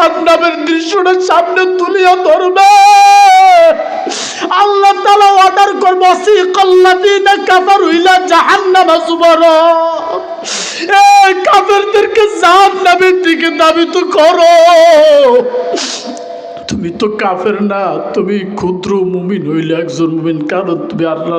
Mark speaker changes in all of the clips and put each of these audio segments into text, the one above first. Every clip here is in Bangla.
Speaker 1: জাহান্নামের দৃশ্যটা সামনে তুলিয়া ধরবে। আল্লাহ তাআলা অর্ডার করব সিকাল্লাযীনা কাফারু ইলা জাহান্নামা যুমারা এই কাফেরদেরকে জাহান্নামের দিকে দাবিত করো। তুমি তো কাফের না, তুমি ক্ষুদ্র মুমিন, হইলে একজন মুমিন, কারণ তুমি আল্লাহ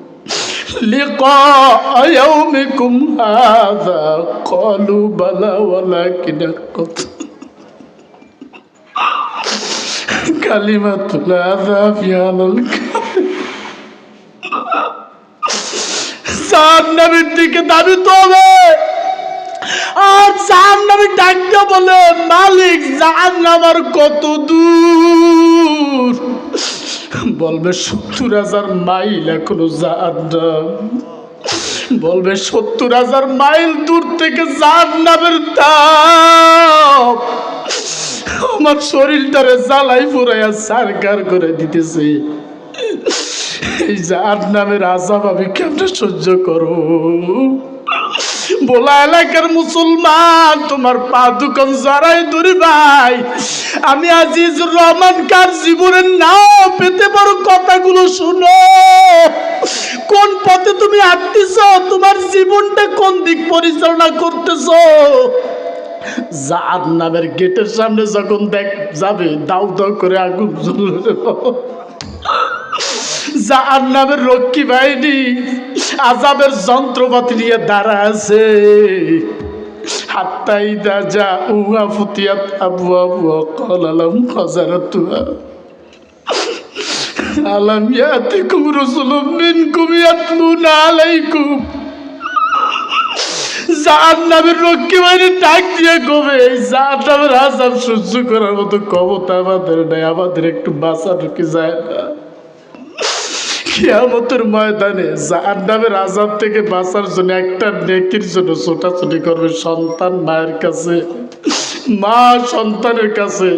Speaker 1: ইউনদিরুনাকুম লিকা ইয়াউমিকুম হাযা ক্বালু বালা ওয়ালাকিন হাক্কাত কালিমাতুল আযাবি আলাল জাহান্নামের দিকে দাবি তো হবে আর জাহান্নামে ডাক দিয়ে বলে মালিক জাহান্নাম আর কত দূর বলবে, সত্তর হাজার মাইল এখনও বলবে, সত্তর হাজার মাইল দূর থেকে জাহান্নামের তাপ। আমার শরীরটারে জ্বালাই ফুরাইয়া সারকার করে দিতেছে। এই যার নামের আজাব আমি কেমনে সহ্য করো বলা এলাকার মুসলমান, তোমার পা দুকান জড়াই ভাই। আমি আজিজুর রহমান কার জীবনের নাও পেতে পারো কথাগুলো শুনো। কোন পথে তুমি হাঁটতেছ? তোমার জীবনটা কোন দিক পরিচালনা করতেছ? জাহান নামের গেটের সামনে যখন দেখ যাবে দাউ দাউ করে আগুন জ্বলবে। জাহান নামের রক্ষী বাহিনী আজাবের যন্ত্রপাতি নিয়ে দাঁড়া আছে। হাত্তাই দা যা উহা ফুতিয়াত আবু আবু কল আলম খজারাতুহা আলাম ইয়াতিকুম রাসূলুম মিনকুম ইয়াতলুনা আলাইকুম। জাহান্নামের রক্ষী বাহিনী ডাক দিয়ে কবে? এই জাহান্নামের আজাব সহ্য করার মতো ক্ষমতা আমাদের নাই, আমাদের একটু বাঁচানো কি যায় না? কিয়ামতের ময়দানে জাহান্নামের আজাব থেকে বাঁচার জন্য একটা নেকির জন্য ছোটাছুটি করবে সন্তান মায়ের কাছে। মা সন্তানের কাছে।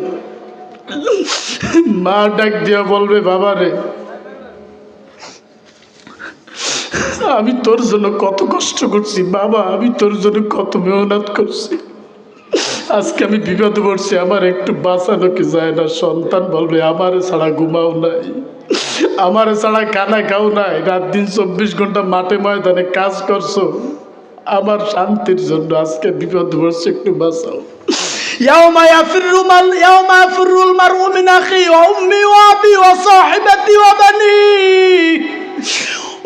Speaker 1: মা ডাক দিয়া বলবে, বাবারে, আমি তোর জন্য কত কষ্ট করছি, বাবা, আমি তোর জন্য কত মেহনত করছি। আজকে আমি বিপদে পড়ছি আমার একটু বাঁচানো কি যায় না সন্তান বলবে আমার ছাড়া ঘুমাও নাই আমার ছাড়া খানা খাও নাই রাত দিন চব্বিশ ঘন্টা মাঠে ময়দানে কাজ করছো আমার শান্তির জন্য আজকে বিপদে পড়ছে একটু বাঁচাও يوم يفر من يوم يفر المرء من أخيه وأمي وأبي وصاحبتي وبنيه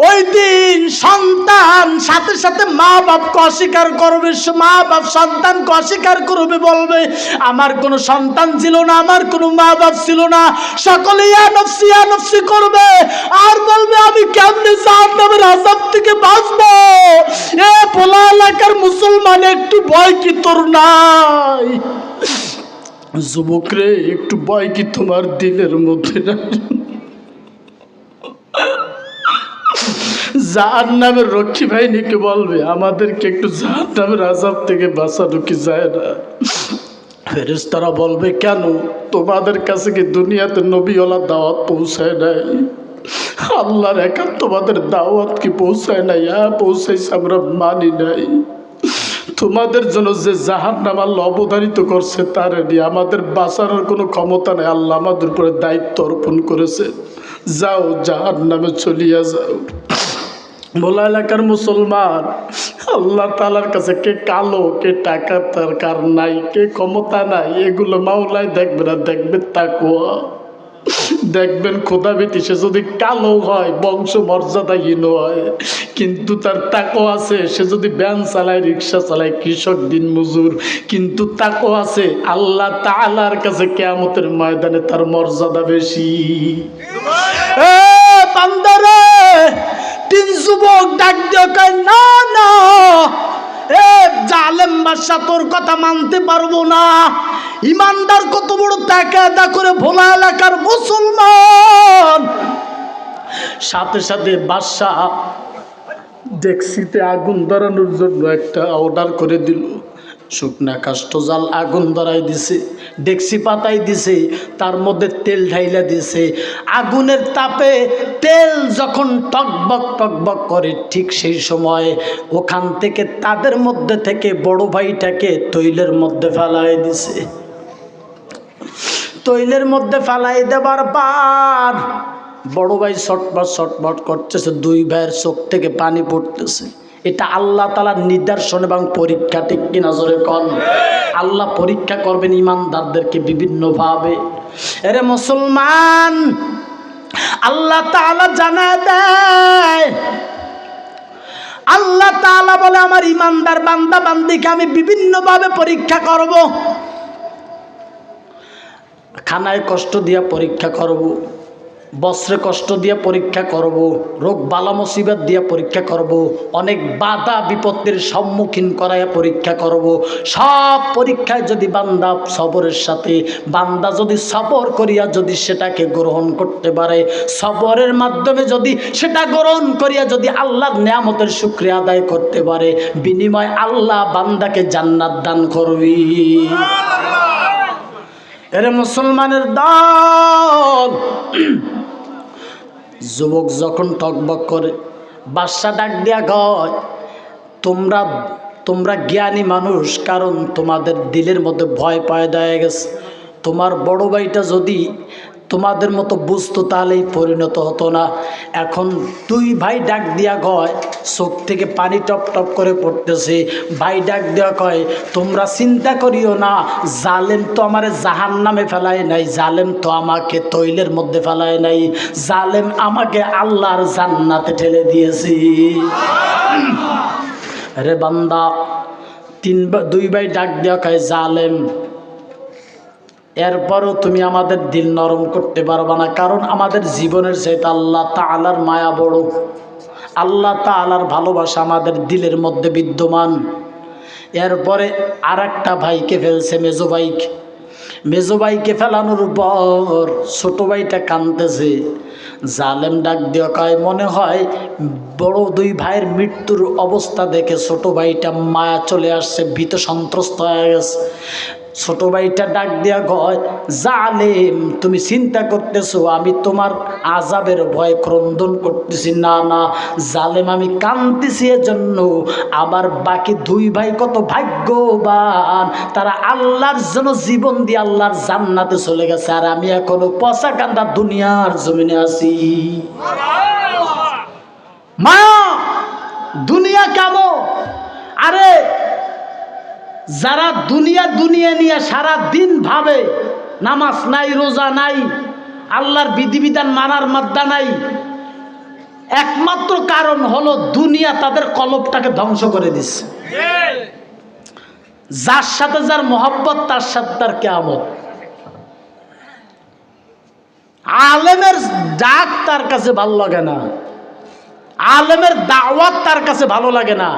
Speaker 1: ওই দিন সন্তান সাথে সাথে মা বাপকে অস্বীকার করবে, মা বাপ সন্তানকে অস্বীকার করবে, বলবে, আমার কোনো সন্তান ছিল না, আমার কোনো মা বাপ ছিল না। সকলে নফসি নফসি করবে। আর বলবে, আমি কেমনে জাহান্নামের আজাব থেকে বাঁচবো? এ পোলা এলাকার মুসলমান, একটু ভয় কি তোর নাই? যুবক রে একটু ভয় কি তোমার দিলের মধ্যে নাই? জাহান নামের রক্ষী বাহিনীকে বলবে? আমাদেরকে একটু জাহান নামের আজাব থেকে বাঁচানো কি যায় না? ফেরেশতারা বলবে, কেন? তোমাদের কাছে কি দুনিয়াতে নবীওয়ালা দাওয়াত পৌঁছায় নাই? আল্লাহর একার তোমাদের দাওয়াত কি পৌঁছায় নাই? হ্যাঁ পৌঁছাইছে, আমরা মানি নাই। তোমাদের জন্য যে জাহান নাম আল্লাহ অবধারিত করছে, তার নিয়ে আমাদের বাঁচানোর কোনো ক্ষমতা নেই। আল্লাহ আমাদের উপরে দায়িত্ব অর্পণ করেছে। যাও জাহান নামে চলিয়া যাও। ভোলা এলাকার মুসলমান, আল্লাহ তালার কাছে কে কালো, কে টাকা তার নাই, কে ক্ষমতা নাই, এগুলো মাওলায় দেখবে না দেখবে তাকুয়া দেখবেন খোদাবিতি সে যদি কালো হয় বংশ মর্যাদাহীন হয়, কিন্তু তার তাকো আছে, সে যদি ব্যান চালায়, রিক্সা চালায়, কৃষক, দিন মজুর, কিন্তু তাকো আছে, আল্লাহ তালার কাছে কেয়ামতের ময়দানে তার মর্যাদা বেশি। বান্দারে! তিন যুবক ডাক দিয়ে না না, এ জালেম বাদশাহ তোর কথা মানতে পারব না। ইমানদার কত বড় তাকাদা করে ভোলা এলাকার মুসলমান। সাথে সাথে বাদশাহ ডেক্সিতে আগুন ধরানোর জন্য একটা অর্ডার করে দিল। শুকনা কাষ্ট জাল আগুন ধরাই দিছে ডেক্সি পাতাই দিছে, তার মধ্যে তেল ঢাইলা দিছে। আগুনের তাপে তেল যখন টকবক টকবক করে, ঠিক সেই সময় ওখান থেকে তাদের মধ্যে থেকে বড় ভাইটাকে তৈলের মধ্যে ফেলাই দিছে। তৈলের মধ্যে ফেলাই দেবার পর বড় ভাই ছটপট ছটপট করতেছে, দুই ভাইয়ের চোখ থেকে পানি পড়তেছে। এটা আল্লাহ তালার নিদর্শন এবং পরীক্ষা, ঠিক কিনা জোরে কন? আল্লাহ পরীক্ষা করবেন ইমানদারদেরকে বিভিন্নভাবে। এরে মুসলমান, আল্লাহ তাআলা জানা দেয়, আল্লাহ তাআলা বলে, আমার ইমানদার বান্দা বান্দিকে আমি বিভিন্নভাবে পরীক্ষা করব। খানায় কষ্ট দিয়া পরীক্ষা করব। বস্ত্রে কষ্ট দিয়ে পরীক্ষা করব, রোগ বালা মুসিবত দিয়ে পরীক্ষা করব, অনেক বাধা বিপত্তির সম্মুখীন করাইয়া পরীক্ষা করব। সব পরীক্ষায় যদি বান্দা সবরের সাথে, বান্দা যদি সবর করিয়া যদি সেটাকে গ্রহণ করতে পারে, সবরের মাধ্যমে যদি সেটা গ্রহণ করিয়া যদি আল্লাহর নিয়ামতের শুক্রিয়া আদায় করতে পারে, বিনিময় আল্লাহ বান্দাকে জান্নাত দান করবি। এরে মুসলমানের দল যুবক যখন টকবক করে বাদশা ডাক দিয়া কয়, তোমরা তোমরা জ্ঞানী মানুষ, কারণ তোমাদের দিলের মধ্যে ভয় পায় দেয়া গেছে। তোমার বড় ভাইটা যদি তোমাদের মতো বুঝতো তাহলেই পরিণত হতো না। এখন দুই ভাই ডাক দিয়া কয়, চোখ থেকে পানি টপ টপ করে পড়তেছে। ভাই ডাক দিয়া কয়, তোমরা চিন্তা করিও না, জালেম তো আমার জাহান নামে ফেলায় নাই, জালেম তো আমাকে তৈলের মধ্যে ফেলায় নাই, জালেম আমাকে আল্লাহর জান্নাতে ঠেলে দিয়েছি। রে বান্দা, তিন দুই ভাই ডাক দেওয়া কয়, জালেম এরপরও তুমি আমাদের দিল নরম করতে পারবে না, কারণ আমাদের জীবনের চাইতে আল্লাহ তালার মায়া বড়। আল্লাহ তা তালার ভালোবাসা আমাদের দিলের মধ্যে বিদ্যমান। এরপরে আর একটা ভাইকে ফেলছে মেজো ভাইকে। মেজো ভাইকে ফেলানোর পর ছোটো ভাইটা কাঁদতেছে। জালেম ডাক দিয়ে কয়, মনে হয় বড় দুই ভাইয়ের মৃত্যুর অবস্থা দেখে ছোট ভাইটা মায়া চলে আসছে, ভীত সন্ত্রস্ত হয়ে গেছে। ছোট ভাইটা ডাক দিয়া গয় জালেম, তুমি চিন্তা করতেছো, আমি তোমার আজাবের ভয় ক্রন্দন করতেছি। না না, জালেম, আমি কাঁদতেছি এজন্য। আবার বাকি দুই ভাই কত ভাগ্যবান। তারা আল্লাহর জন্য জীবন দিয়ে আল্লাহর জান্নাতে চলে গেছে। আর আমি এখনও পচা কান্দা দুনিয়ার জমিনে আছি। মা, দুনিয়া কেমন? আরে যারা দুনিয়া দুনিয়া নিয়ে সারা দিন ভাবে, নামাজ নাই, রোজা নাই, আল্লাহর বিধিবিধান মানার মাদ্দা নাই, একমাত্র কারণ হলো দুনিয়া তাদের কলবটাকে ধ্বংস করে দিচ্ছে। যার সাথে যার মোহাব্বত, তার সাথে তার কেয়ামত। আলেমের ডাক তার কাছে ভালো লাগে না। আলেমের দাওয়াত তার কাছে ভালো লাগে না।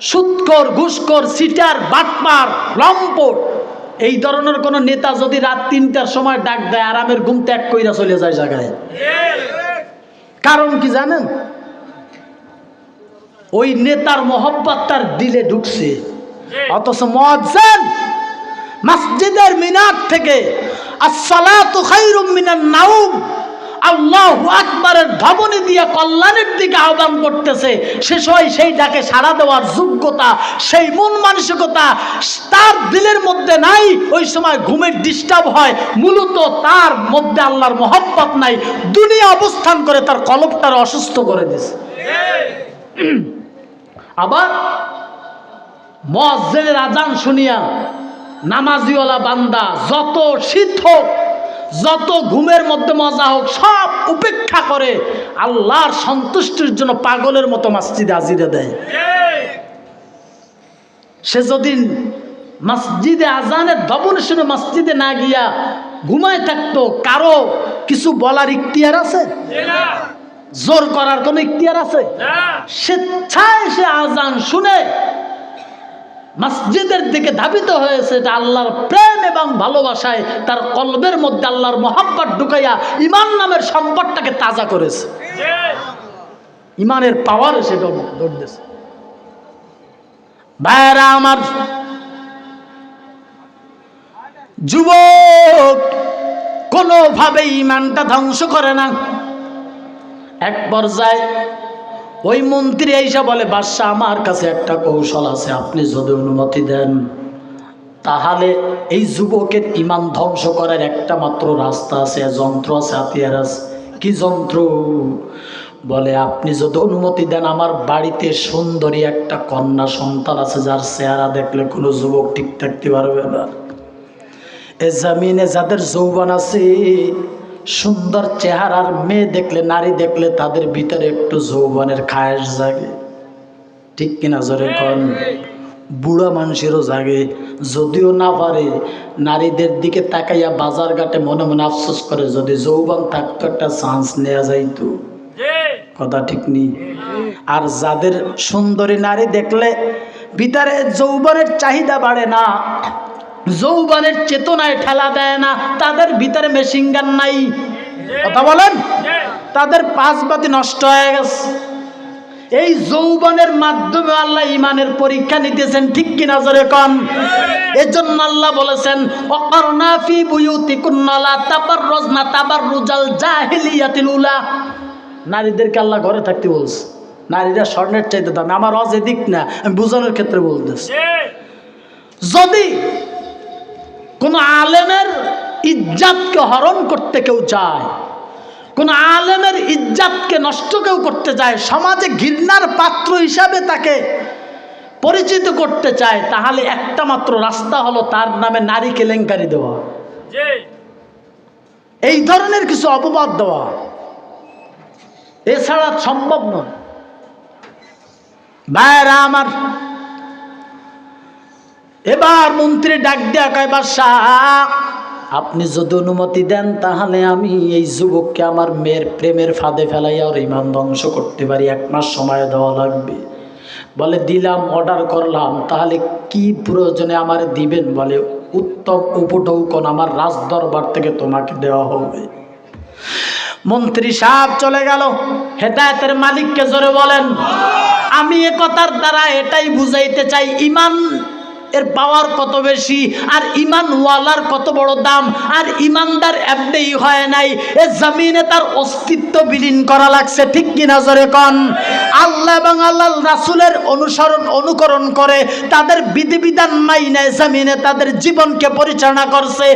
Speaker 1: সুৎকর, ঘুষকর, সিটার বাটপার লম্পট। এই ধরনের কোনো নেতা যদি রাত তিনটার সময় ডাক দেয়, আরামের ঘুম ত্যাগ কইরা চলে যায় জায়গায়। কারণ কি জানেন? ওই নেতার মোহব্বত তার দিলে ঢুকছে। অথচ মজ্জেন মসজিদের মিনার থেকে আসসালাতু খায়রুম মিনান নাউম আল্লাহ আকবরের ধবনি দিয়ে কল্যাণের দিকে আহ্বান করতেছে। সে সেই ডাকে সাড়া দেওয়ার যোগ্যতা, সেই মন মানসিকতা তার দিলের মধ্যে নাই। ওই সময় ঘুমের ডিস্টার্ব হয়। মূলত তার মধ্যে আল্লাহর মহব্বত নাই। দুনিয়া অবস্থান করে তার কলবটার অসুস্থ করে দিছে। আবার মসজিদের আজান শুনিয়া নামাজিওয়ালা বান্দা যত শীত হোক যত ঘুমের মধ্যে মজা হোক সব উপেক্ষা করে আল্লাহর সন্তুষ্টির জন্য পাগলের মতো মসজিদে হাজিরে দেয়। সে যদি মসজিদে আজানের ধবন শুনে মসজিদে না গিয়া ঘুমায় থাকতো কারও কিছু বলার ইখতিয়ার আছে? জোর করার কোনো ইখতিয়ার আছে? স্বেচ্ছায় সে আজান শুনে মসজিদের দিকে ধাবিত হয়েছে, এটা আল্লাহর প্রেম এবং ভালোবাসায় তার কলবের মধ্যে আল্লাহর মহাব্বত ঢুকাইয়া ইমান নামের সম্পদটাকে তাজা করেছে। ইমানের পাওয়ার এসে দৌড়তেছে ভাইরা আমার যুবক কোনোভাবে ইমানটা ধ্বংস করে না। এক পর্যায়ে ওই মন্ত্রী এইসা বলে, বাদশাহ, আমার কাছে একটা কৌশল আছে, আপনি যদি অনুমতি দেন, তাহলে এই যুবকের ইমান ধ্বংস করার একটা মাত্র রাস্তা আছে, যন্ত্র আছে, হাতিয়ার আছে। কি যন্ত্র? বলে, আপনি যদি অনুমতি দেন, আমার বাড়িতে সুন্দরী একটা কন্যা সন্তান আছে, যার চেহারা দেখলে কোনো যুবক ঠিক থাকতে পারবে না। এ জামিনে যাদের যৌবন আছে সুন্দর চেহারার মেয়ে দেখলে, নারী দেখলে তাদের ভিতরে একটু যৌবনের খায়েশ জাগে। ঠিক কিনা জোরে কন? বুড়া মানুষেরও জাগে। যদিও না পারে, নারীদের দিকে তাকাইয়া বাজার ঘাটে মনে মনে আফসোস করে, যদি যৌবন থাকতো একটা চান্স নেওয়া যাইতো। কথা ঠিক নেই আর যাদের সুন্দরী নারী দেখলে ভিতরে যৌবনের চাহিদা বাড়ে না যৌবনের চেতনায় ঠেলা দেয় না তাদের ভিতরে মেশিন গান নাই। কথা বলেন? তাদের পাঁচ বাতি নষ্ট হয়ে গেছে। এই যৌবনের মাধ্যমে আল্লাহ ইমানের পরীক্ষা নিতেছেন ঠিক কিনা জোরে কন? এজন্য আল্লাহ বলেছেন অকর্ণা ফি বুয়ুতিকুন্না লা তাবাররুজনা তাবাররুজাল জাহিলিয়াতিল উলা। নারীদেরকে আল্লাহ ঘরে থাকতে বলছে। নারীরা স্বর্ণের চাইতে দাম। আমার অজ এদিক না আমি বোঝানোর ক্ষেত্রে বলতেছি। যদি কোন আলেমের ইজ্জাতকে হরণ করতে কেউ চায় কোন আলেমের ইজ্জাতকে নষ্ট কেউ করতে চায় সমাজে ঘৃণার পাত্র হিসাবে তাকে পরিচিত করতে চায় তাহলে একটা মাত্র রাস্তা হলো তার নামে নারী কেলেঙ্কারি দেওয়া। এই ধরনের কিছু অপবাদ দেওয়া। এছাড়া সম্ভব নয়। ভাইরা আমার এবার মন্ত্রী ডাক দেয়া কয়, বাদশাহ, আপনি যদি অনুমতি দেন, তাহলে আমি এই যুবককে আমার মেয়ের প্রেমের ফাঁদে ফেলাই আর ইমান ধ্বংস করতে পারি। এক মাস সময় দেওয়া লাগবে। বলে, দিলাম অর্ডার করলাম। তাহলে কি প্রয়োজনে আমার দিবেন? বলে, উত্তম উপটৌকন আমার রাজদরবার থেকে তোমাকে দেওয়া হবে। মন্ত্রী সাহেব চলে গেল। হেদায়তের মালিককে জোরে বলেন, আমি এ কথার দ্বারা এটাই বুঝাইতে চাই, ইমান এর পাওয়ার কত বেশি? আর ইমানওয়ালার কত বড় দাম? আর ইমানদার এমনিই হয় নাই, এ জমিনে তার অস্তিত্ব বিলীন করা লাগছে, ঠিক কিনা জোরে কন? আল্লাহ এবং আল্লাহ রাসুলের অনুসরণ, অনুকরণ করে তাদের বিধিবিধান মাইনায় জমিনে তাদের জীবনকে পরিচালনা করছে।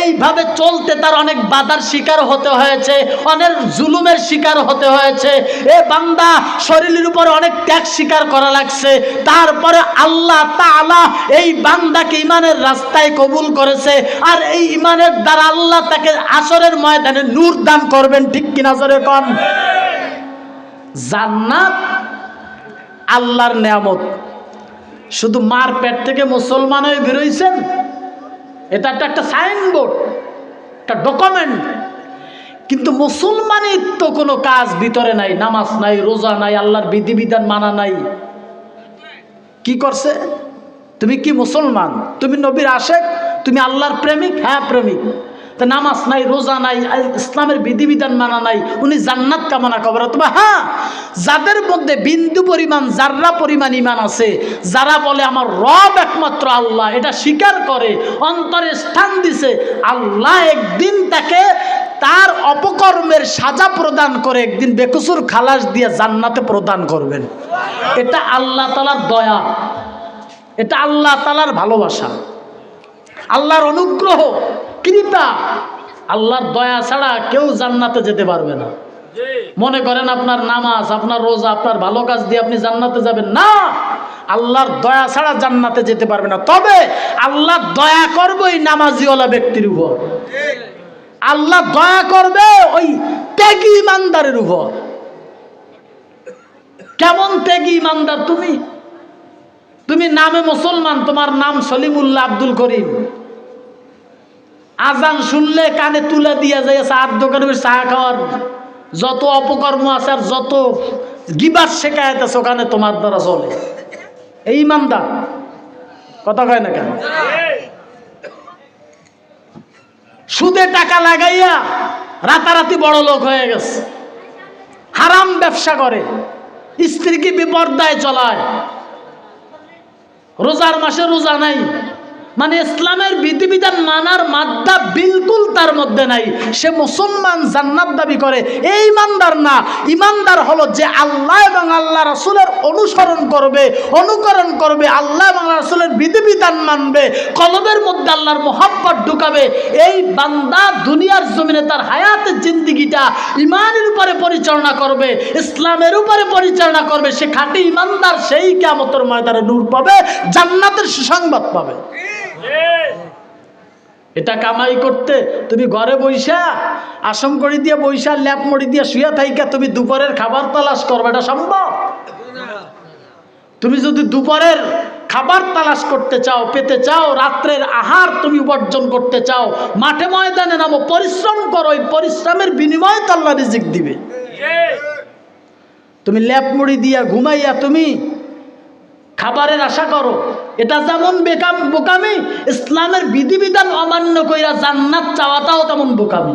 Speaker 1: এইভাবে চলতে তার অনেক বাধার শিকার হতে হয়েছে, অনেক জুলুমের শিকার হতে হয়েছে। এ বান্দা শরীরের উপর অনেক ত্যাগ স্বীকার করা লাগছে, তারপরে আল্লাহ তা তাআলা এই বান্দাকে ইমানের রাস্তায় কবুল করেছে, আর এই ইমানের দ্বারা আল্লাহ তাকে আসরের ময়দানে নূর দান করবেন, ঠিক কিনা জোরে কন? জান্নাত আল্লাহর নেয়ামত। শুধু মার পেট থেকে মুসলমান হয়ে বেরোইছেন? এটা একটা একটা সাইনবোর্ড, একটা ডকুমেন্ট। কিন্তু মুসলমানের তো কোনো কাজ ভিতরে নাই, নামাজ নাই, রোজা নাই, আল্লাহর বিধিবিধান মানা নাই। কি করছে? তুমি কি মুসলমান? তুমি নবীর আশেক? তুমি আল্লাহর প্রেমিক? হ্যাঁ প্রেমিক। তা নামাজ নাই, রোজা নাই ইসলামের বিধিবিধান মানা নাই, উনি জান্নাত কামনা করবে তবে হ্যাঁ যাদের মধ্যে বিন্দু পরিমাণ, যার্রা পরিমাণ ইমান আছে, যারা বলে আমার রব একমাত্র আল্লাহ, এটা স্বীকার করে, অন্তরে স্থান দিছে, আল্লাহ একদিন তাকে তার অপকর্মের সাজা প্রদান করে একদিন বেকসুর খালাস দিয়ে জান্নাতে প্রদান করবেন। এটা আল্লাহ তালার দয়া। এটা আল্লাহ তালার ভালোবাসা। আল্লাহর অনুগ্রহ, কৃপা। আল্লাহর দয়া ছাড়া কেউ জান্নাতে যেতে পারবে না। মনে করেন আপনার নামাজ, আপনার রোজা, আপনার ভালো কাজ দিয়ে আপনি জান্নাতে যাবেন। না! আল্লাহর দয়া ছাড়া জান্নাতে যেতে পারবে না। তবে আল্লাহ দয়া করবে ওই নামাজিওয়ালা ব্যক্তির উপর। আল্লাহ দয়া করবে ওই ত্যাগী ইমানদারের উপর। কেমন ত্যাগী ইমানদার তুমি? তুমি নামে মুসলমান, তোমার নাম সলিমুল্লাহ আব্দুল করিম। আজান শুনলে কানে তুলে দিয়ে যায় চার দোকানে চা খাওয়ার। যত অপকর্ম আছে আর যত গিবার শেখায়ত আছে ওখানে তোমার দ্বারা চলে। এই ইমানদার। কথা কয় না কেন? সুদে টাকা লাগাইয়া রাতারাতি বড় লোক হয়ে গেছে। হারাম ব্যবসা করে। স্ত্রীকে বিপর্দায় চলায়। রোজার মাসে রোজা নাই। মানে ইসলামের বিধিবিধান মানার মাদ্দা বিলকুল তার মধ্যে নাই। সে মুসলমান জান্নাত দাবি করে। এই ইমানদার না। ইমানদার হলো যে আল্লাহ এবং আল্লাহ রাসূলের অনুসরণ করবে, অনুকরণ করবে, আল্লাহ এবং রাসূলের বিধিবিধান মানবে, কলবের মধ্যে আল্লাহর মোহাব্বত ঢুকাবে। এই বান্দা দুনিয়ার জমিনে তার হায়াতের জিন্দিগিটা ইমানের উপরে পরিচালনা করবে, ইসলামের উপরে পরিচালনা করবে। সে খাঁটি ইমানদার সেই কেমতর ময়দানে নূর পাবে, জান্নাতের সুসংবাদ পাবে। এটা কামাই করতে তুমি ঘরে বইসা আসম করে দিয়ে বইসা ল্যাপ মরি দিয়ে শুয়ে থাইকা তুমি দুপুরের খাবার তালাশ করবে এটা সম্ভব? তুমি যদি দুপুরের খাবার তালাশ করতে চাও পেতে চাও রাত্রের আহার তুমি উপার্জন করতে চাও মাঠে ময়দানে নামো পরিশ্রম করো ওই পরিশ্রমের বিনিময়ে তো আল্লাহ রিজিক দিবে। তুমি ল্যাপ মুড়ি দিয়া ঘুমাইয়া তুমি খাবারের আশা করো। এটা যেমন বেকাম বোকামি, ইসলামের বিধিবিধান অমান্য কইরা জান্নাত চাওয়াটাও তেমন বোকামি।